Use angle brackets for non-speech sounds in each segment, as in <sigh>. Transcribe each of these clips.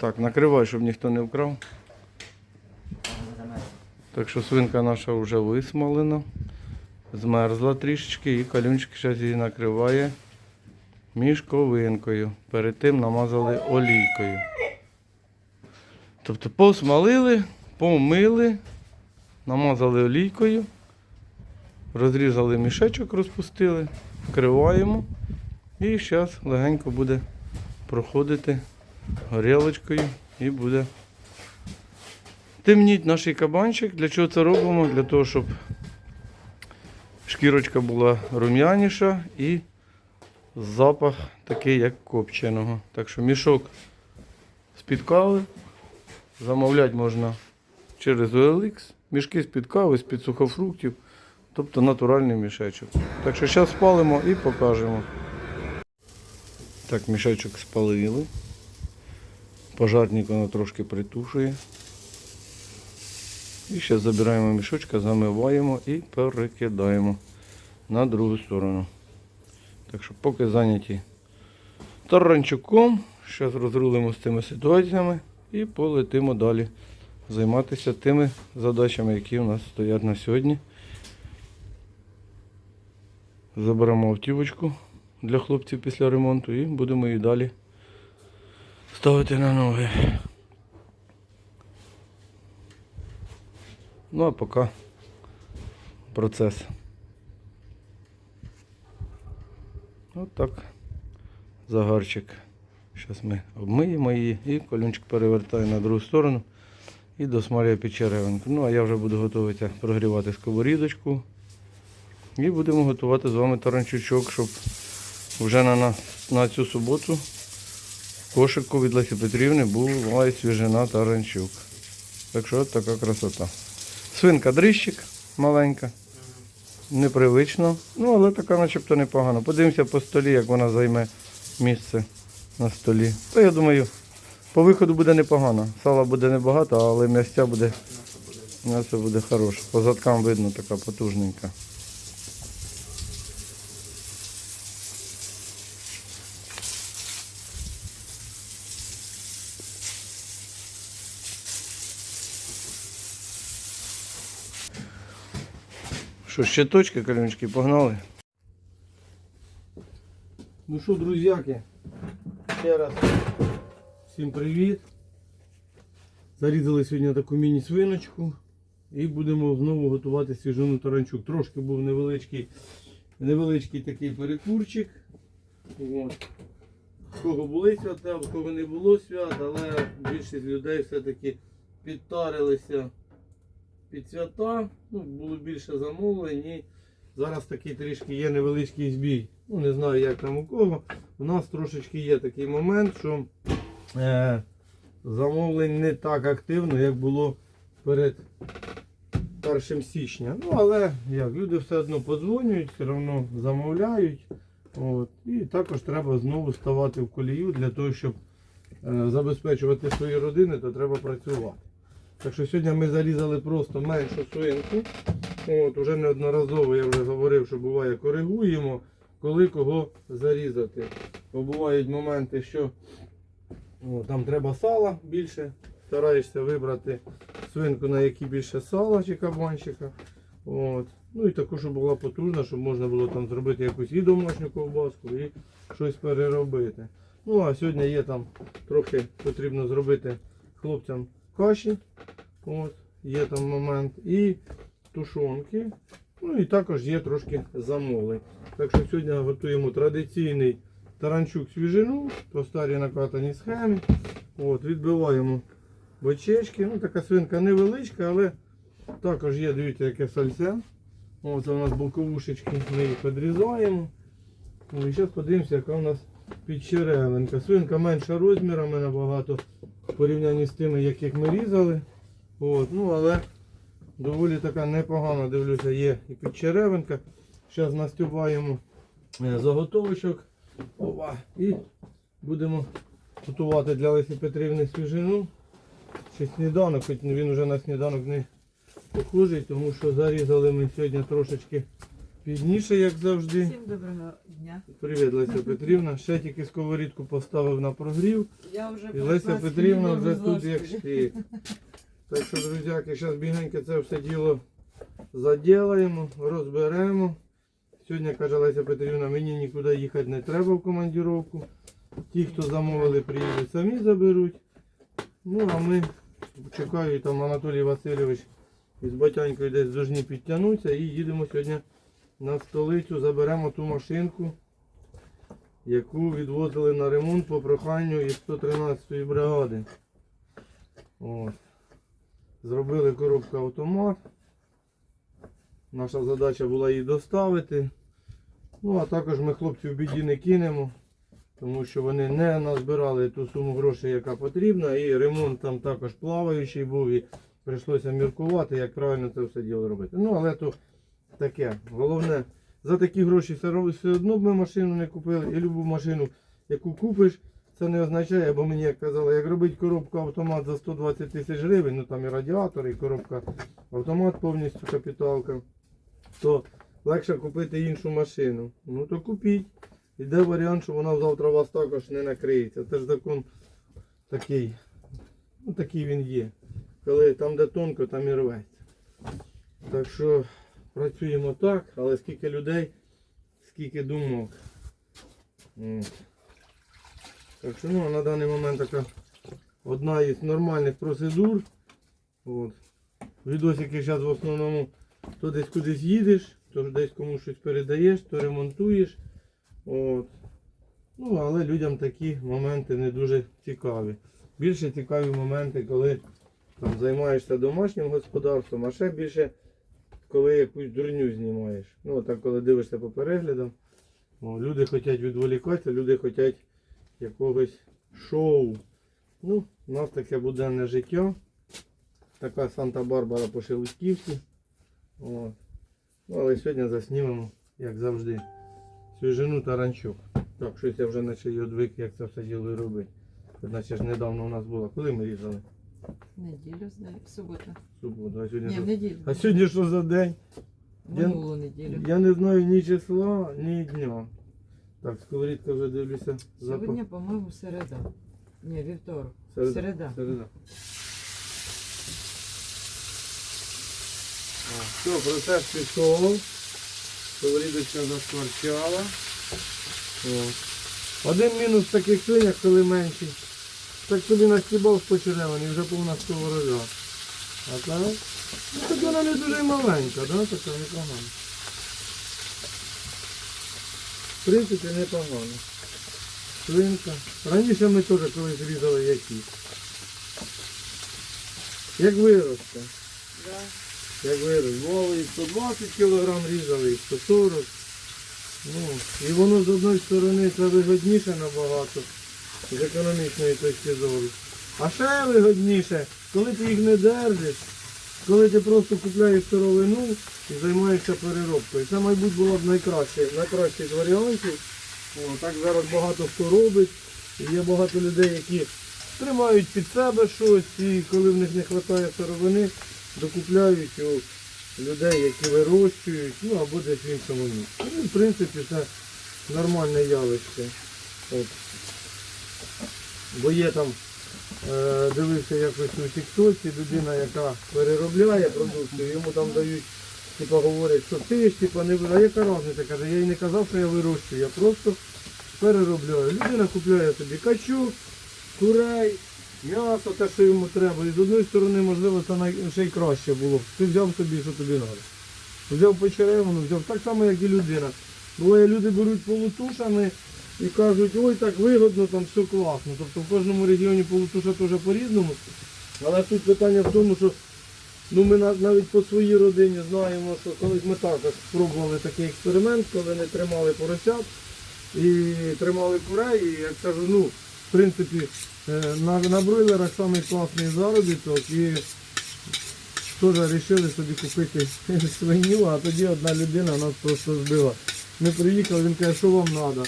Так, накривай, щоб ніхто не вкрав. Так що свинка наша вже висмолена. Змерзла трішечки і калюнчик зараз її накриває мішковинкою. Перед тим намазали олійкою. Тобто посмалили, помили, намазали олійкою, розрізали мішечок, розпустили, вкриваємо. І зараз легенько буде проходити горілочкою і буде темніть наш кабанчик. Для чого це робимо? Для того, щоб шкірочка була рум'яніша і запах такий, як копченого. Так що мішок з-під кави замовляти можна через OLX. Мішки з-під кави, з-під сухофруктів, тобто натуральний мішечок. Так що зараз спалимо і покажемо. Так, мішечок спалили. Пожарник воно трошки притушує. І зараз забираємо мішочка, замиваємо і перекидаємо на другу сторону. Так що поки зайняті таранчуком, зараз розрулимо з цими ситуаціями і полетимо далі займатися тими задачами, які у нас стоять на сьогодні. Заберемо автівочку для хлопців після ремонту і будемо її далі ставити на ноги. Ну а поки процес. От так. Загарчик. Зараз ми обмиємо її і колюнчик перевертаю на другу сторону і досмалює під черевинку. Ну а я вже буду готуватися прогрівати сковорідочку. І будемо готувати з вами таранчучок, щоб вже на, на, на цю суботу кошику від Лесі Петрівни була і свіжина таранчук. Так що от така красота. Свинка дрищик маленька. Непривично. Ну, але така начебто непогана. Подивимося по столі, як вона займе місце на столі. То я думаю, по виходу буде непогано. Сала буде небагато, але м'ястя буде, м'ясо буде хороше. По задкам видно така потужненька. Що, ще точки, калюнчики, погнали? Ну що, друзяки, ще раз всім привіт. Зарізали сьогодні таку міні-свиночку і будемо знову готувати свіжину таранчук. Трошки був невеличкий, невеличкий такий перекурчик. От. В кого були свята, в кого не було свят, але більшість людей все-таки підтарилися під свята. Ну, було більше замовлень і зараз такий трішки є невеличкий збій. Ну, не знаю, як там у кого. У нас трошечки є такий момент, що е, замовлень не так активно, як було перед 1 січня. Ну, але як, люди все одно подзвонюють, все одно замовляють. От. І також треба знову ставати в колію для того, щоб е, забезпечувати свої родини, то треба працювати. Так що сьогодні ми зарізали просто меншу свинку. От, Уже неодноразово я вже говорив, що буває коригуємо, коли кого зарізати. Бо бувають моменти, що о, там треба сала більше. Стараєшся вибрати свинку, на якій більше сала чи кабанчика. От. Ну і таку, щоб була потужна, щоб можна було там зробити якусь і домашню ковбаску, і щось переробити. Ну а сьогодні є там трохи потрібно зробити хлопцям каші. От, є там момент. І тушонки. Ну і також є трошки замовлень. Так що сьогодні готуємо традиційний таранчук свіжину по старій накатаній схемі. От, відбиваємо бочечки. Ну, така свинка невеличка, але також є, дивіться, яке сальце. Ось у нас боковушечки, ми їх підрізаємо. Ну, і зараз подивимося, яка у нас підчеревинка. Свинка менша розмірами набагато в порівнянні з тими, яких ми різали. От, ну, але доволі така непогана, дивлюся, є і підчеревинка. Зараз настюбаємо е, заготовочок. Опа, і будемо готувати для Лесі Петрівни свіжину. Ще сніданок, хоч він вже на сніданок не похожий, тому що зарізали ми сьогодні трошечки пізніше, як завжди. Всім доброго дня. Привіт, Леся <laughs> Петрівна. Ще тільки сковорідку поставив на прогрів. Я вже І Леся Петрівна вже тут як штик. Так що, друзяки, зараз бігенько це все діло заділаємо, розберемо. Сьогодні, каже Леся Петрівна, мені нікуди їхати не треба в командіровку. Ті, хто замовили, приїдуть, самі заберуть. Ну, а ми чекаю, там Анатолій Васильович із батянькою десь должні підтягнутися і їдемо сьогодні на столицю, заберемо ту машинку, яку відвозили на ремонт по проханню із 113-ї бригади. От. Зробили коробку автомат. Наша задача була її доставити. Ну, а також ми хлопців в біді не кинемо, тому що вони не назбирали ту суму грошей, яка потрібна, і ремонт там також плаваючий був, і прийшлося міркувати, як правильно це все діло робити. Ну, але то таке. Головне, за такі гроші все одно б ми машину не купили. І любу машину, яку купиш, це не означає, бо мені як казали, як робити коробку автомат за 120 тисяч гривень, ну там і радіатор, і коробка автомат повністю капіталка, то легше купити іншу машину. Ну то купіть. Іде варіант, що вона завтра у вас також не накриється. Це ж закон такий. Ну такий він є. Коли там де тонко, там і рветься. Так що працюємо так, але скільки людей, скільки думок. Так що ну, на даний момент така одна із нормальних процедур. От. Відосики зараз в основному то десь кудись їдеш, то десь комусь щось передаєш, то ремонтуєш. От. Ну, але людям такі моменти не дуже цікаві. Більше цікаві моменти, коли там, займаєшся домашнім господарством, а ще більше, коли якусь дурню знімаєш. Ну, так коли дивишся по переглядам, о, люди хочуть відволікатися, люди хочуть якогось шоу. Ну, у нас таке буденне життя. Така Санта-Барбара по Шелудьківці. Ну, але сьогодні заснімемо, як завжди, свіжину та ранчок. Так, щось я вже наче й одвик, як це все діло робити. Наче ж недавно у нас було. Коли ми різали? Неділю, знаю, в суботу. Суботу. А сьогодні, Ні, що? в неділю. а сьогодні що за день? я- Минулу неділю. Я не знаю ні числа, ні дня. Так, сковорідка вже дивлюся. Сьогодні, по-моєму, середа. Ні, вівторок. Середа. Середа. Середа. О, Все, процес пішов. Сковорідочка заскворчала. О. Один мінус в таких свинях, коли менші. Так собі настібав з почеревані, вже повна сковорода. А так? Ну, так вона не дуже маленька, да? така непогана. В принципі, непогано. Свинка. Раніше ми теж колись різали які. Як виросте. Да. Як вирос. Бувало і 120 кг різали, і 140. Ну, і воно з одної сторони це вигодніше набагато, з економічної точки зору. А ще вигодніше, коли ти їх не держиш, коли ти просто купляєш сировину і займаєшся переробкою. Це, мабуть, було б найкраще, найкращий з варіантів. О, так зараз багато хто робить. Є багато людей, які тримають під себе щось, і коли в них не вистачає сировини, докупляють у людей, які вирощують, ну або десь в іншому місці. Ну, в принципі, це нормальне явище. От. Бо є там, е, дивився якось у Тіктоці, людина, яка переробляє продукцію, йому там дають, типа говорять, що ти ж типа не ви- а яка різниця? Каже, я й не казав, що я вирощую, я просто переробляю. Людина купляє собі качук, курей, м'ясо, те, що йому треба. І з одної сторони, можливо, це ще й краще було. Ти взяв собі, що тобі треба. Взяв почеревину, взяв так само, як і людина. Буває, люди беруть полутушами і кажуть, ой, так вигодно, там все класно. Тобто в кожному регіоні полутуша теж по-різному. Але тут питання в тому, що ну, ми навіть по своїй родині знаємо, що колись ми також спробували такий експеримент, коли не тримали поросят і тримали курей, і як кажу, ну, в принципі, е, на, на бройлерах самий класний заробіток і теж вирішили собі купити <laughs> свиню, а тоді одна людина нас просто збила. Ми приїхали, він каже, що вам треба?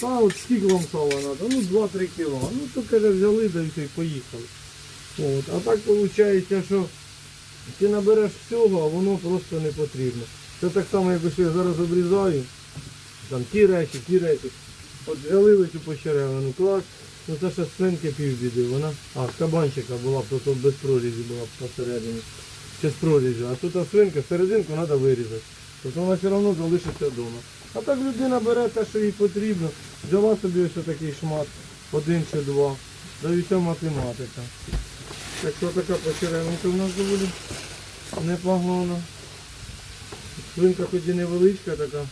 Та от скільки вам сала треба? Ну 2-3 кіло. Ну то каже, взяли да і поїхали. От. А так виходить, що ти набереш всього, а воно просто не потрібно. Це так само, як ось я зараз обрізаю. Там ті речі, ті речі. От взяли цю почеревину, клас. Ну це ще свинки півбіди. Вона. А, з кабанчика була б, то, то без прорізі була посередині. Чи з прорізю. А тут свинка, серединку треба вирізати. Тобто вона все одно залишиться вдома. А так людина бере те, що їй потрібно. Взяла собі ось такий шмат, один чи два. Да і вся математика. Так що така почеревинка в нас доволі непогана. Свинка хоч і невеличка така,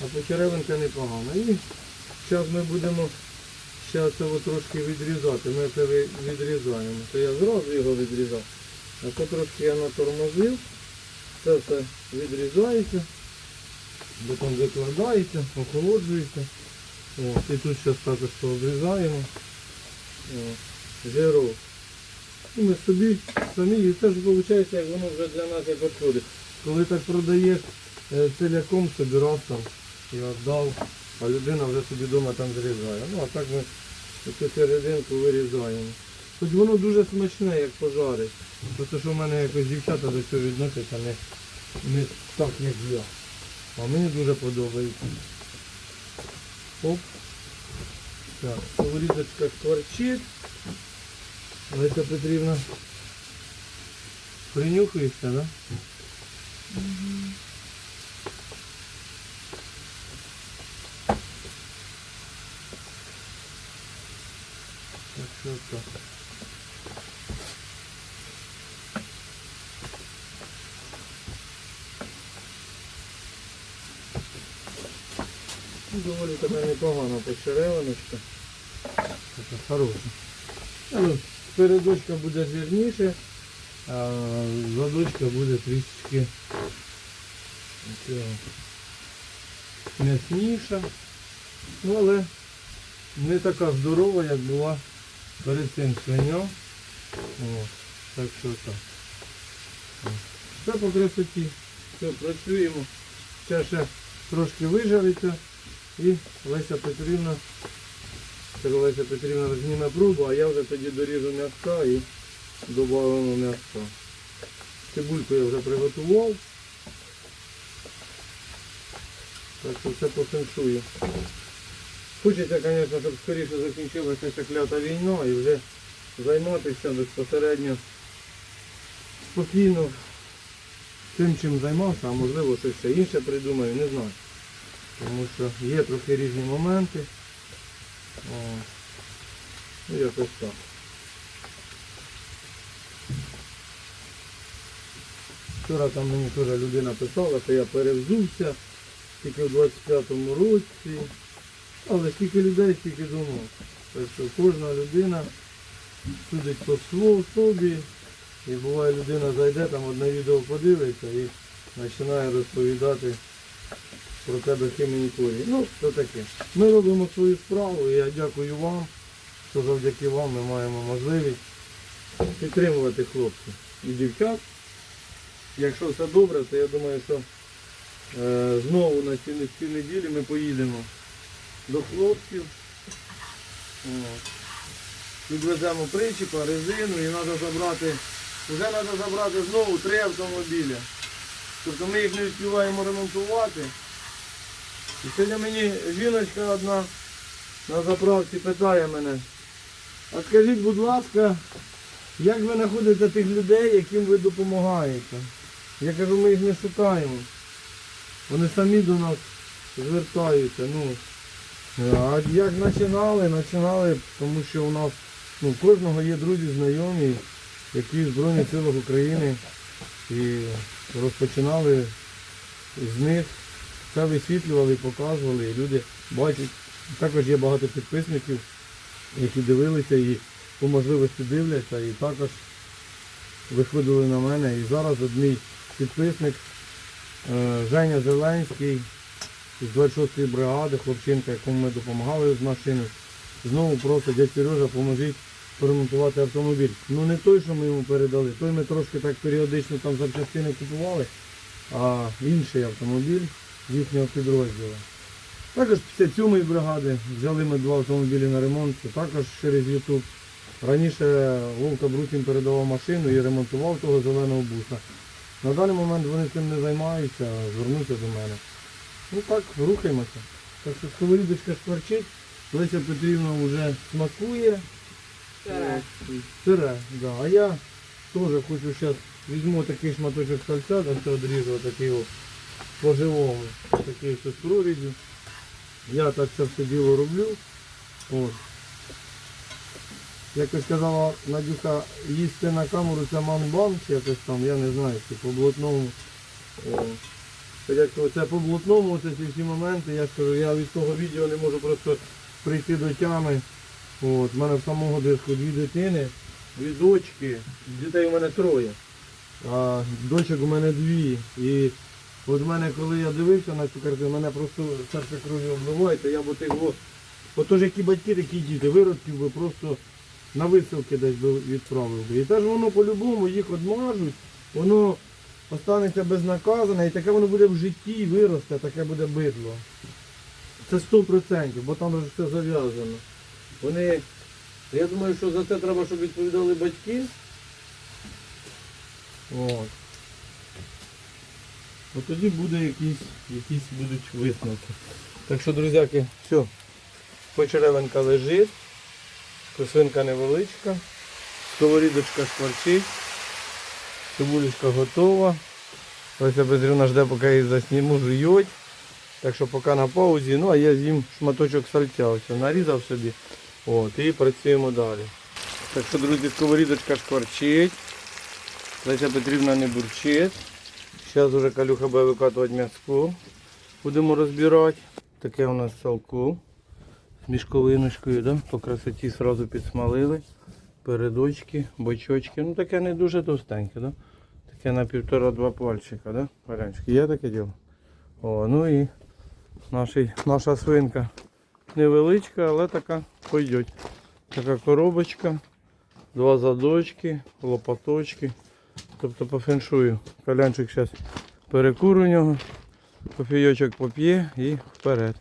а почеревинка непогана. І зараз ми будемо зараз його трошки відрізати. Ми це відрізаємо. То я зразу його відрізав. А це трошки я натормозив. Це все відрізається, потім викладається, охолоджується. От, і тут зараз також обрізаємо. Жирок. І ми собі самі, і це ж виходить, як воно вже для нас як відходить. Коли так продаєш е, целяком, собирав там і віддав, а людина вже собі вдома там зрізає. Ну а так ми цю серединку вирізаємо. Хоч воно дуже смачне, як пожарить. Просто що в мене якось дівчата до цього відносяться не, не так, як я. А мені дуже подобається. Оп. Так, сковорідочка скворчить. Леся Петрівна. Принюхуєшся, да? Так що так. Доволі така непогана почеревиночка. Така хороша. Ну, передочка буде жирніше, а задочка буде трішечки м'ясніша. Ну, але не така здорова, як була перед цим свиня. О, так що так. Все по красоті. Все, працюємо. Ще ще трошки вижариться і Леся Петрівна це Леся Петрівна розніме пробу, а я вже тоді доріжу м'яска і додаємо м'яска. Цибульку я вже приготував. Так що все посеншую. Хочеться, звісно, щоб скоріше закінчилася ця клята війна і вже займатися безпосередньо спокійно тим, чим займався, а можливо щось ще інше придумаю, не знаю. Тому що є трохи різні моменти. О, ну якось так. Вчора там мені теж людина писала, що я перевзувся тільки в 25-му році. Але скільки людей, скільки думок. Так що кожна людина судить по свого собі. І буває людина зайде, там одне відео подивиться і починає розповідати про тебе хімінікорі. Ну, то таке. Ми робимо свою справу і я дякую вам, що завдяки вам ми маємо можливість підтримувати хлопців і дівчат. Якщо все добре, то я думаю, що е, знову на ці, ці неділі ми поїдемо до хлопців. От. Підвеземо причіпа, резину і треба забрати, вже треба забрати знову три автомобіля. Тобто ми їх не встигаємо ремонтувати. І сьогодні мені жіночка одна на заправці питає мене, а скажіть, будь ласка, як ви знаходите тих людей, яким ви допомагаєте? Я кажу, ми їх не шукаємо. Вони самі до нас звертаються. Ну, а як починали? Починали, тому що у нас ну, у кожного є друзі, знайомі, які в Збройних силах України і розпочинали з них все висвітлювали, показували, і люди бачать. Також є багато підписників, які дивилися і по можливості дивляться, і також виходили на мене. І зараз мій підписник е, Женя Зеленський з 26-ї бригади, хлопчинка, якому ми допомагали з машини, знову просить, дядь Сережа, поможіть поремонтувати автомобіль. Ну не той, що ми йому передали, той ми трошки так періодично там запчастини купували, а інший автомобіль їхнього підрозділу. Також 57-ї бригади взяли ми два автомобілі на ремонт, це також через YouTube. Раніше Вовка Брутін передавав машину і ремонтував того зеленого буса. На даний момент вони цим не займаються, а звернуться до мене. Ну так, рухаємося. Так що сковорідочка шкварчить, Леся Петрівна вже смакує. Сире. Сире, да. А я теж хочу зараз візьму такий шматочок сальця, там це одріжу такий о, по-живому. Такий ось з прорізю. Я так це все діло роблю. От. Якось казала Надюха, їсти на камеру це манбан, якось там, я не знаю, чи по блатному. О. Це по блатному, це ці всі моменти, я скажу, я від того відео не можу просто прийти до тями. От, у мене в самого диску дві дитини, дві дочки, дітей у мене троє. А дочок у мене дві. І от в мене, коли я дивився на цю картину, мене просто серце кров'ю обливає, то я б отих от, отож які батьки, такі діти, виродків би просто на висилки десь би відправив би. І теж воно по-любому їх одмажуть, воно останеться безнаказане і таке воно буде в житті виросте, таке буде бидло. Це 100%, бо там вже все зав'язано. Вони, я думаю, що за це треба, щоб відповідали батьки. От. От тоді буде якісь, якісь будуть висновки. Так що, друзяки, все. Почеревинка лежить, косинка невеличка, сковорідочка шкварчить, цибулечка готова. Леся Петрівна жде, поки я її засніму, жують. Так що поки на паузі, ну а я з'їм шматочок сальця, ось нарізав собі. От, і працюємо далі. Так що, друзі, сковорідочка шкварчить. Леся Петрівна не бурчить. Зараз вже калюха буде викатувати м'яско. Будемо розбирати. Таке у нас салко з мішковиночкою, да? по красоті одразу підсмалили. Передочки, бочочки. Ну таке не дуже товстеньке, да? таке на півтора-два пальчика, да? Варянчики. Є таке діло? О, ну і нашій, наша свинка невеличка, але така пойдеть. Така коробочка, два задочки, лопаточки. Тобто по феншую. Колянчик зараз перекур у нього, кофійочок поп'є і вперед.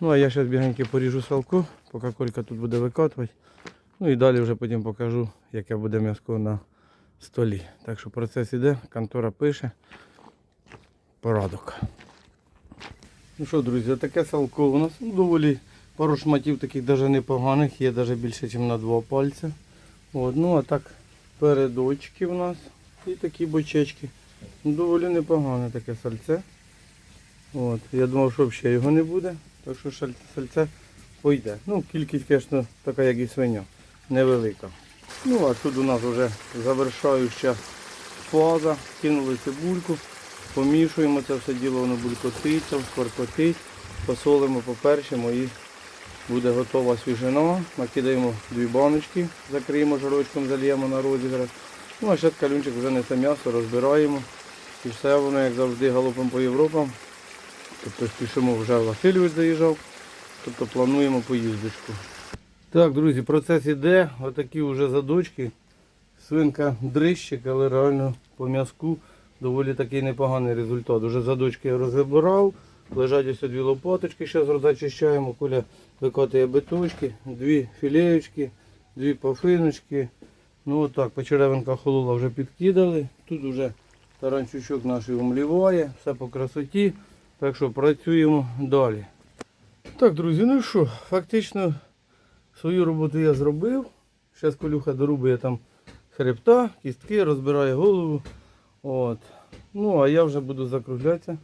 Ну а я зараз бігеньки поріжу салку, поки Колька тут буде викатувати. Ну і далі вже потім покажу, яке буде м'яско на столі. Так що процес іде, контора пише. Порадок. Ну що, друзі, таке салко у нас ну, доволі пару шматів таких навіть непоганих, є навіть більше, ніж на два пальця. От, ну а так передочки у нас і такі бочечки. Ну, доволі непогане таке сальце. От, я думав, що взагалі його не буде, так що сальце пойде. Ну, кількість, звісно, така, як і свиня, невелика. Ну, а тут у нас вже завершаюча фаза. Кинули цибульку, помішуємо це все діло, воно булькотиться, скоркотить, посолимо, поперчимо і буде готова свіжина. Накидаємо дві баночки, закриємо жарочком, зальємо на розіграш. Ну, а ще калюнчик вже несе м'ясо, розбираємо. І все воно, як завжди, галопом по Європам. Тобто спішимо вже Васильович заїжджав. Тобто плануємо поїздочку. Так, друзі, процес іде. Отакі вже задочки. Свинка дрищик, але реально по м'язку доволі такий непоганий результат. Уже задочки я розібрав. Лежать ось дві лопаточки, зараз розчищаємо. Куля викотує биточки, дві філеєчки, дві пафиночки. Ну отак, почеревинка холола вже підкидали. Тут вже таранчучок наш умліває, все по красоті. Так що працюємо далі. Так, друзі, ну що, фактично свою роботу я зробив. Зараз колюха дорубує там хребта, кістки, розбирає голову. От. Ну, а я вже буду закруглятися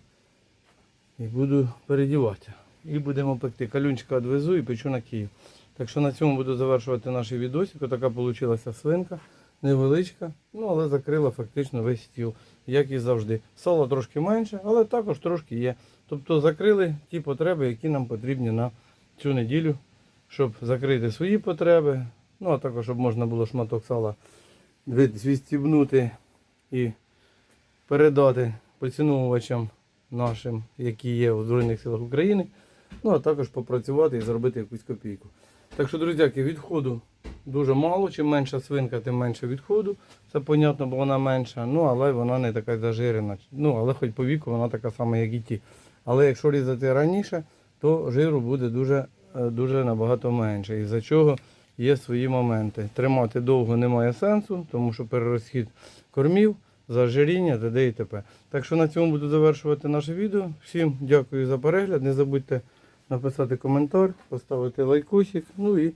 і буду передіватися. І будемо пекти. Калюнчика відвезу і печу на Київ. Так що на цьому буду завершувати наш відосик. Така вийшла свинка. Невеличка, ну але закрила фактично весь стіл, як і завжди. Сало трошки менше, але також трошки є. Тобто закрили ті потреби, які нам потрібні на цю неділю, щоб закрити свої потреби. Ну а також, щоб можна було шматок сала від- відстібнути і передати поціновувачам нашим, які є у Збройних силах України. Ну а також попрацювати і заробити якусь копійку. Так що, друзяки, відходу дуже мало. Чим менша свинка, тим менше відходу. Це понятно, бо вона менша. Ну, але вона не така зажирена. Ну, але хоч по віку вона така сама, як і ті. Але якщо різати раніше, то жиру буде дуже, е, дуже набагато менше. Із-за чого є свої моменти. Тримати довго немає сенсу, тому що перерозхід кормів за ожиріння, т.д. і т.п. Так що на цьому буду завершувати наше відео. Всім дякую за перегляд. Не забудьте написати коментар, поставити лайкосик. Ну і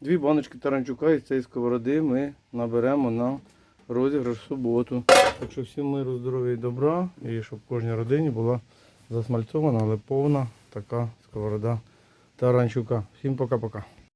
дві баночки таранчука із цієї сковороди ми наберемо на розіграш в суботу. Так всім миру, здоров'я і добра, і щоб кожній родині була засмальцована, але повна така сковорода таранчука. Всім пока-пока.